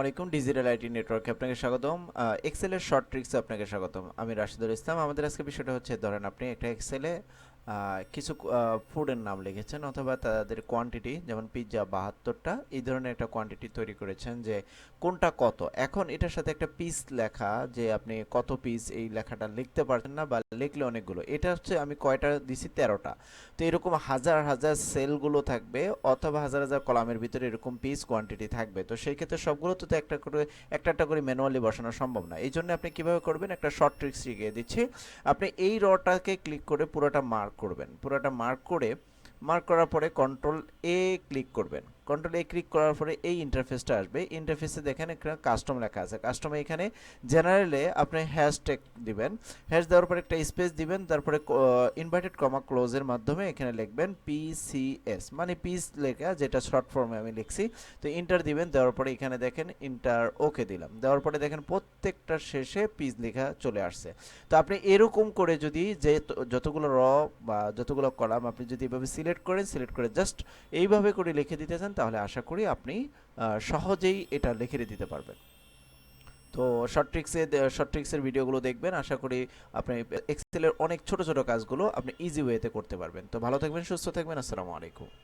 আলাইকুম digital IT নেটওয়ার্কে আপনাকে স্বাগতম। এক্সেলের শর্ট ট্রিক্সে আপনাকে স্বাগতম। আমি রাশিদুল ইসলাম। আমাদের আজকে বিষয়টা হচ্ছে, ধরেন আপনি একটা এক্সেলে কিছু ফুডের নাম লিখেছেন অথবা তাদের কোয়ান্টিটি যেমন পিৎজা বাহাত্তরটা, এই ধরনের একটা কোয়ান্টিটি তৈরি করেছেন যে কোনটা কত। এখন এটার সাথে একটা পিস লেখা যে আপনি কত পিস এই লেখাটা লিখতে পারছেন না বা লিখলে অনেকগুলো। এটা হচ্ছে আমি কয়টা দিছি? তেরোটা। তো এরকম হাজার হাজার সেলগুলো থাকবে অথবা হাজার হাজার কলামের ভিতরে এরকম পিস কোয়ান্টিটি থাকবে। তো সেই ক্ষেত্রে সবগুলো তো একটা করে, একটা একটা করে ম্যানুয়ালি বসানো সম্ভব না। এই জন্য আপনি কীভাবে করবেন? একটা শর্ট ট্রিক্স শিখিয়ে দিচ্ছি। আপনি এই রটাকে ক্লিক করে পুরোটা মার্ক করবেন। পুরোটা মার্ক করে মার্ক করার পরে কন্ট্রোল এ ক্লিক করবেন। কন্ট্রোল এ ক্লিক করার পরে এই ইন্টারফেসটা আসবে। ইন্টারফেসে দেখেন একটা কাস্টম লেখা আছে। কাস্টমে এখানে জেনারেলে আপনি হ্যাশট্যাগ দিবেন। হ্যাশ দেওয়ার পরে একটা স্পেস দিবেন। তারপরে ইনভার্টেড কমা ক্লোজের মাধ্যমে এখানে লিখবেন পিসিএস মানে পিস লেখা, যেটা শর্ট ফর্মে আমি লিখছি। তো ইন্টার দিবেন। দেওয়ার পরে এখানে দেখেন ইন্টার ওকে দিলাম। দেওয়ার পরে দেখেন প্রত্যেকটার শেষে পিস লেখা চলে আসছে। তো আপনি এরকম করে যদি যে যতগুলো র বা যতগুলো কলাম আপনি যদি এভাবে সিলেক্ট করেন সিলেক্ট করে জাস্ট এইভাবে করে লিখে দিতে চান তাহলে আশা করি আপনি সহজেই এটা লিখে দিতে পারবেন। তো শর্ট ট্রিক্সে শর্ট ট্রিক্সের ভিডিওগুলো দেখবেন। আশা করি আপনি এক্সেলের অনেক ছোট ছোট কাজগুলো আপনি ইজি ওয়েতে করতে পারবেন। তো ভালো থাকবেন, সুস্থ থাকবেন। আসসালামু আলাইকুম।